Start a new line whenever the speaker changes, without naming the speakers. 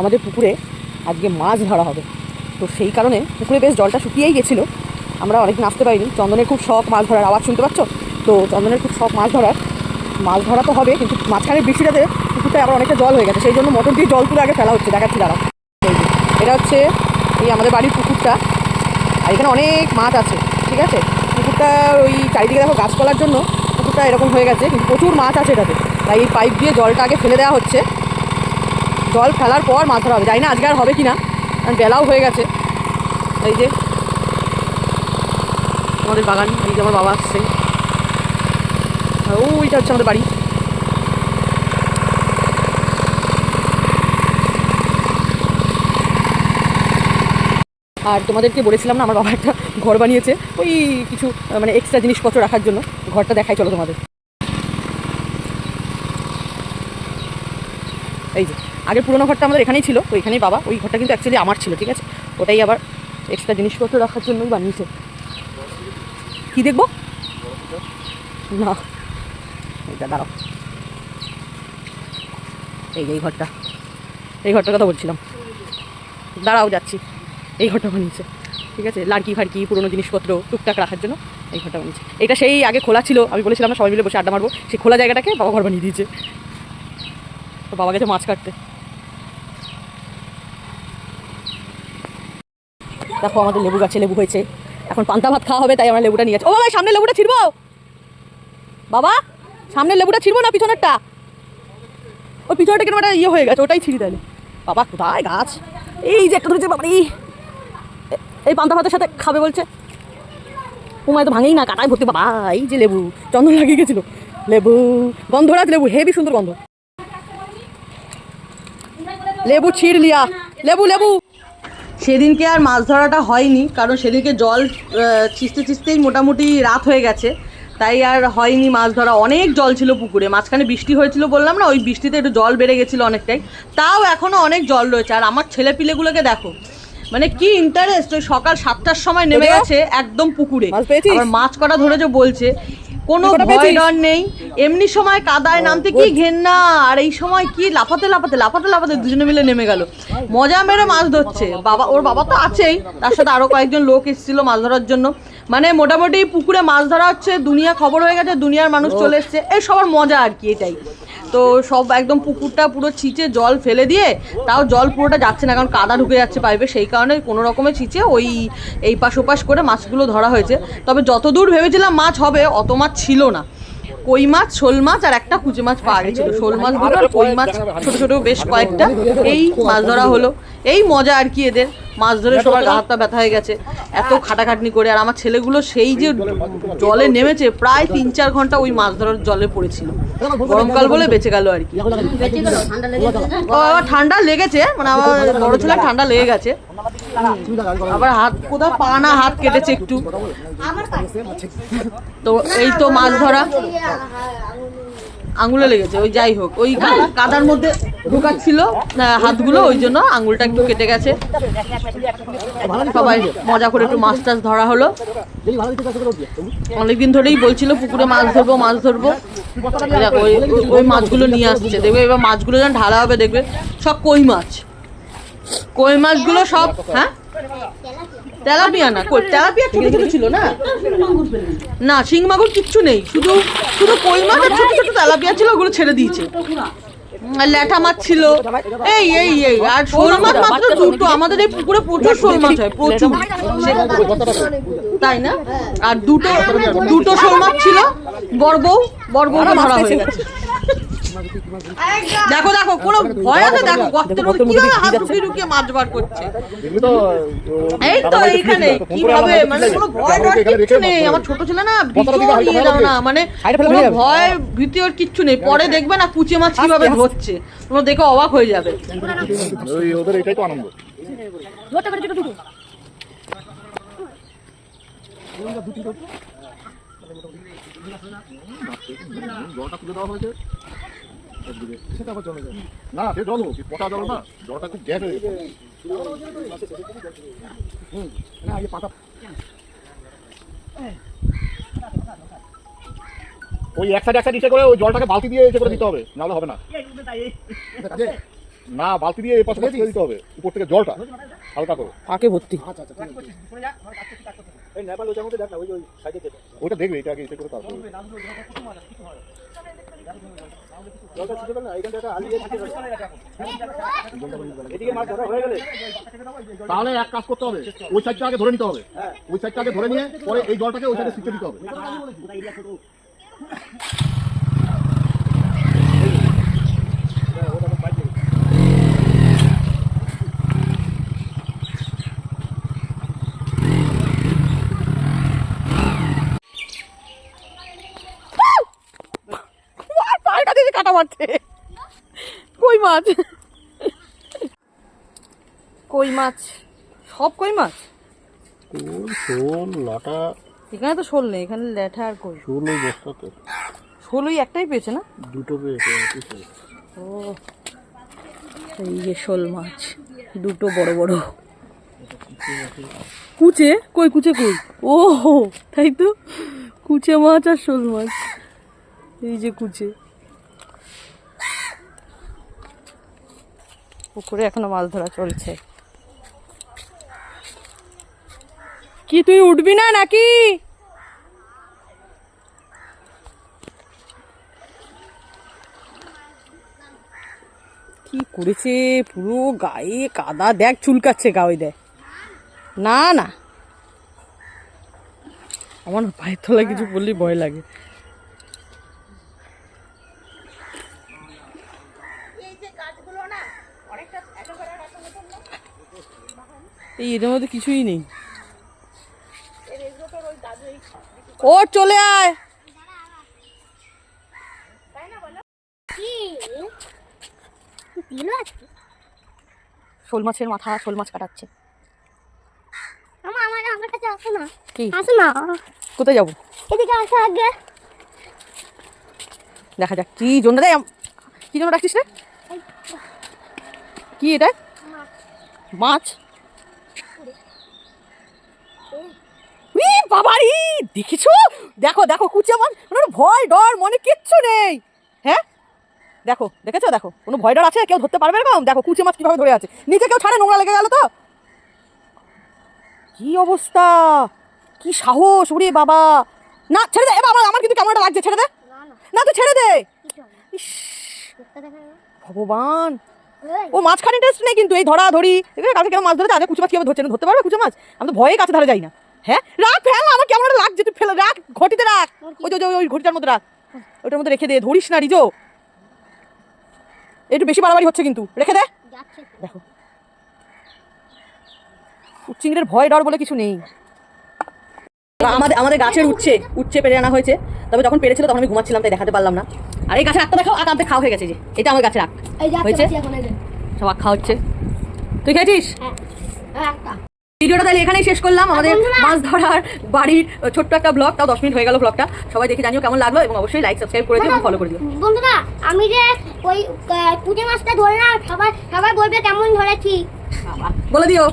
আমাদের পুকুরে আজকে মাছ ধরা হবে। তো সেই কারণে পুকুরে বেশ জলটা শুকিয়েই গেছিল। আমরা অনেকদিন আসতে পারিনি। চন্দনের খুব শখ মাছ ধরার। আওয়াজ শুনতে পাচ্ছ? তো চন্দনের খুব শখ মাছ ধরার। মাছ ধরা তো হবে, কিন্তু মাঝখানে বৃষ্টিটাতে পুকুরটা আবার অনেকটা জল হয়ে গেছে, সেই জন্য মোটর দিয়ে জল তুলে আগে ফেলা হচ্ছে। দেখাচ্ছি দাঁড়া এটা হচ্ছে এই আমাদের বাড়ির পুকুরটা। আর এখানে অনেক মাছ আছে, ঠিক আছে? পুকুরটা ওই চারিদিকে দেখো গাছপালার জন্য পুকুরটা এরকম হয়ে গেছে, কিন্তু প্রচুর মাছ আছে এটাতে। তাই এই পাইপ দিয়ে জলটা আগে ফেলে দেওয়া হচ্ছে। জল ফেলার পর মাছ ধরা হবে। জানি না আজকে আর হবে কি না কারণ বেলাও হয়ে গেছে। এই যে, আমাদের বাগান, এই যে আমার বাবা আসছে। ওইটা হচ্ছে আমাদের বাড়ি। আর তোমাদেরকে বলেছিলাম না, আমার বাবা একটা ঘর বানিয়েছে। ওই কিছু মানে এক্সট্রা জিনিসপত্র রাখার জন্য। ঘরটা দেখাই, চলো তোমাদের। এই যে। আগের পুরোনো ঘরটা আমাদের এখানেই ছিল, তো এখানেই বাবা, ওই ঘরটা কিন্তু অ্যাকচুয়ালি আমার ছিল, ঠিক আছে? ওটাই আবার এক্সট্রা জিনিসপত্র রাখার জন্যই বানিয়েছে। কি দেখব? না। এইটা দাঁড়াও। এই এই ঘরটা। এই ঘরটার কথা বলছিলাম। দাঁড়াও, যাচ্ছি। এই ঘরটা বানিয়েছে, ঠিক আছে? লাড়কি ফাড়কি, পুরোনো জিনিসপত্র, টুকটাক রাখার জন্য এই ঘরটা বানিয়েছে। এটা সেই আগে খোলা ছিল, আমি বলেছিলাম সবাই মিলে বসে আড্ডা মারবো। সেই খোলা জায়গাটাকে বাবা ঘর বানিয়ে দিয়েছে। তো বাবা গেছে মাছ কাটতে। দেখো আমাদের লেবু গাছে লেবু হয়েছে। এখন পান্তা ভাত খাওয়া হবে, তাই আমরা লেবুটা নিয়ে যাচ্ছি। ও বাবা সামনে লেবুটা ছিড়বো! বাবা সামনের লেবুটা ছিড়বো না পিছনেরটা? ওই পিছনেরটা কেন একটা ইয়ে হয়ে গেছে, ওটাই ছিঁড়ি তাহলে বাবা, কোথায় গাছ? এই যে একটা ধরেছে বাবা এই এই পান্তা ভাতের সাথে খাবে বলছে। উমায় তো ভাঙেই না, কাটায় ভর্তি। বাবা, এই যে লেবু, চন্দন লাগিয়ে গেছিল। লেবু, গন্ধরাজ লেবু, হেভি সুন্দর গন্ধ। লেবু ছিঁড় লিয়া লেবু লেবু! সেদিনকে আর মাছ ধরাটা হয়নি কারণ সেদিনকে জল ছিঁচতে ছিঁচতেই মোটামুটি রাত হয়ে গেছে। তাই আর হয়নি মাছ ধরা। অনেক জল ছিল পুকুরে মাঝখানে বৃষ্টি হয়েছিল বললাম না ওই বৃষ্টিতে একটু জল বেড়ে গেছিল অনেকটাই। তাও এখনও অনেক জল রয়েছে। আর আমার ছেলে পিলেগুলোকে দেখো মানে কি ইন্টারেস্ট ওই সকাল সাতটার সময় নেমে গেছে একদম পুকুরে।
মাছ পেয়েছিস?
আবার মাছ কটা ধরেছে বলছে। কোনো ভয় ডর নেই। এমনি সময় কাদায় নামতে কি ঘেন্না? আর এই সময় কি লাফাতে লাফাতে লাফাতে লাফাতে দুজনে মিলে নেমে গেল। মজা মেরে মাছ ধরছে। বাবা ওর বাবা তো আছেই। তার সাথে আরও কয়েকজন লোক এসেছিল মাছ ধরার জন্য। মানে মোটামুটি পুকুরে মাছ ধরা হচ্ছে দুনিয়া খবর হয়ে গেছে দুনিয়ার মানুষ চলে এসছে। এই সবার মজা আর কি এটাই। তো সব একদম পুকুরটা পুরো ছিঁচে জল ফেলে দিয়ে তাও জল পুরোটা যাচ্ছে না কারণ কাদা ঢুকে যাচ্ছে পাইপে। সেই কারণে কোনো রকমে ছিঁচে ওই এই পাশ ওপাশ করে মাছগুলো ধরা হয়েছে। তবে যতদূর ভেবেছিলাম মাছ হবে অত মাছ ছিল না। কই মাছ শোল মাছ আর একটা কুচি মাছ পাওয়া গেছিল। শোল মাছ দুটো আর কই মাছ ছোট ছোট বেশ কয়েকটা। এই মাছ ধরা হলো। এই মজা আর কি এদের। মাছ ধরে সবার গা হাতটা ব্যথা হয়ে গেছে এত খাটাখাটনি করে। আর আমার ছেলেগুলো সেই যে জলে নেমেছে প্রায় তিন চার ঘণ্টা ওই মাছ ধরার জলে পড়েছিল। গরমকাল বলে বেঁচে গেল আর কি। ঠান্ডা লেগেছে মানে আমার বড় ছেলে ঠান্ডা লেগে গেছে। আবার হাত কোথাও পা না হাত কেটেছে একটু। তো এই তো মাছ ধরা। আঙুলে লেগেছে ওই যাই হোক ওই কাদার মধ্যে ঢোকাচ্ছিল হাতগুলো, ওই জন্য আঙুলটা একটু কেটে গেছে। সবাই মজা করে একটু মাছ টাছ ধরা হলো। অনেকদিন ধরেই বলছিল, পুকুরে মাছ ধরবো মাছ ধরবো। ওই মাছগুলো নিয়ে আসছে। দেখবে, এবার মাছগুলো যখন ঢালা হবে, দেখবে। সব কই মাছ? কই মাছগুলো সব হ্যাঁ? তেলাপিয়া না, কই, তেলাপিয়া ছোট ছোট ছিল না? না, শিং মাগুর কিচ্ছু নেই। শুধু শুধু কই মাছ ছোট ছোট তেলাপিয়া ছিল, ওগুলো ছেড়ে দিয়েছে। ল্যাঠা মাছ ছিল। এই এই এই, আর শোল মাছ মাত্র দুটো। আমাদের এই পুকুরে প্রচুর শোল মাছ হয়, প্রচুর। তাই না? আর দুটো দুটো শোল মাছ ছিল। বড়বউ বড়বউকে ধরা হয়ে গেছে। দেখো দেখো কোনো ভয় আছে দেখো গর্তের মধ্যে কীভাবে হাত ঢুকিয়ে ঢুকিয়ে মাছ বার করছে এই তো এইখানে কীভাবে মানে কোনো ভয় ডর কিচ্ছু নেই আমার ছোট ছেলে না ভীষণ ইয়ে দাও না মানে কোনো ভয় ভীতি ওর কিচ্ছু নেই পরে দেখবে না কুচে মাছ কীভাবে ধরছে তোমরা দেখে অবাক হয়ে যাবে
ওই ওদের এটাই তো আনন্দ জলটা তুলে দেওয়া হয়েছে একদিকে। সেটা আবার জলে যায়। না সে জল হোক পটা জল না জলটা খুব গ্যাস হয়ে গেছে হুম, না এই পাতা ওই এক সাইড এক সাইড ইসে করে ওই জলটাকে বালতি দিয়ে ইসে করে দিতে হবে নাহলে হবে না। না বালতি দিয়ে এই পাশে দিয়ে দিতে হবে উপর থেকে জলটা হালকা করে।
পাকে ভর্তি।
ওইটা দেখবে এটা আগে এটা করে তারপরে। তাহলে এক কাজ করতে হবে, ওই সাইডটা আগে ধরে নিতে হবে। ওই সাইডটা আগে ধরে নিয়ে পরে এই জলটাকে ওই সাইডে শিখতে দিতে হবে
আর মারছে কই মাছ? কই মাছ? সব কই মাছ?
শোল লাটা।
এখানে তো শোল নেই এখানে ল্যাঠা আর কই?
শোল ওই বস্তাতে।
শোল ওই একটাই পেয়েছে না?
দুটো পেয়েছে
ও এই যে শোল মাছ দুটো বড় বড়। কুচে? কই কুচে কই? ও তাই তো? কুচে মাছ আর শোল মাছ। এই যে কুচে। পুকুরে এখনও মাছ ধরা চলছে। কি তুই উঠবি না নাকি? কি করেছে? পুরো গায়ে কাদা। দেখ, চুলকাচ্ছে গায়ে দেখ। না না। আমার পায়ের তলায় কিছু বললেই ভয় লাগে। এই এদের মধ্যে কিছুই নেই। ও চলে আয়। শোল মাছের মাথা শোল মাছ কাটাচ্ছে।
আমা আমার আমার কাছে আসো না।
কি?
আসো না।
কোথায় যাব?
এদিকে আসো আগে।
দেখা যাক কি জন্য। দেয় কি জন্য রাখছিস রে? কি এটা? মাছ? ই বাবারি দেখেছ? দেখো দেখো কুচে মাছ কোনো ভয় ডর মনে কিচ্ছু নেই। হ্যাঁ? দেখো দেখেছ? দেখো কোনো ভয় ডর আছে? কেউ ধরতে পারবে এরকম? দেখো কুচে মাছ কীভাবে ধরে আছে। নিচে কেউ ছাড়ে নোংরা লেগে গেল তো? কি অবস্থা? কি সাহস ওরে বাবা। না ছেড়ে দে বাবা আমার কিন্তু কেমন একটা লাগছে ছেড়ে দে।
না
তুই ছেড়ে দে। ইস। ভগবান। ও মাছখানে টেস্ট নেই কিন্তু এই ধরা ধরি কালকে কেমন মাছ ধরেছে আজকে কুচু মাছ কীভাবে ধরছে? না ধরতে পারবে কুচু মাছ? আমি তো ভয়ে কাছে ধারে যাই না। হ্যাঁ? রাখ ফেল আমার কেমন একটা লাগছে তুই ফেলে রাখ ঘটিতে রাখ। ওই যে ওই ঘটিটার মধ্যে রাখ। ওইটার মধ্যে রেখে দে ধরিস না রিজো। একটু বেশি বাড়াবাড়ি হচ্ছে কিন্তু। রেখে দে। দেখো। চিংড়ির ভয় ডর বলে কিছু নেই। আমাদের আমাদের গাছের উচ্ছে উচ্ছে পেরে আনা হয়েছে। তবে যখন পেরেছিল তখন আমি ঘুমাচ্ছিলাম তাই দেখাতে পারলাম না। আর এই গাছের আটটা দেখো আর আনতে খাওয়া হয়ে গেছে যে। এটা আমার গাছের আখ। হয়েছে? সব আখ খাওয়া হচ্ছে। তুই খেয়েছিস?
হ্যাঁ। হ্যাঁ,
ভিডিওটা তাহলে এখানেই শেষ করলাম। আমাদের মাছ ধরার বাড়ির ছোট্ট একটা ব্লগ তাও দশ মিনিট হয়ে গেল ব্লগটা সবাই দেখে জানিও কেমন লাগল এবং অবশ্যই লাইক সাবস্ক্রাইব করে দিও এবং ফলো করে দিও।
বন্ধুরা আমি যে ওই পুঁটি মাছটা ধরলাম সবাই সবাই বলবে কেমন ধরেছি।
বলে দিও।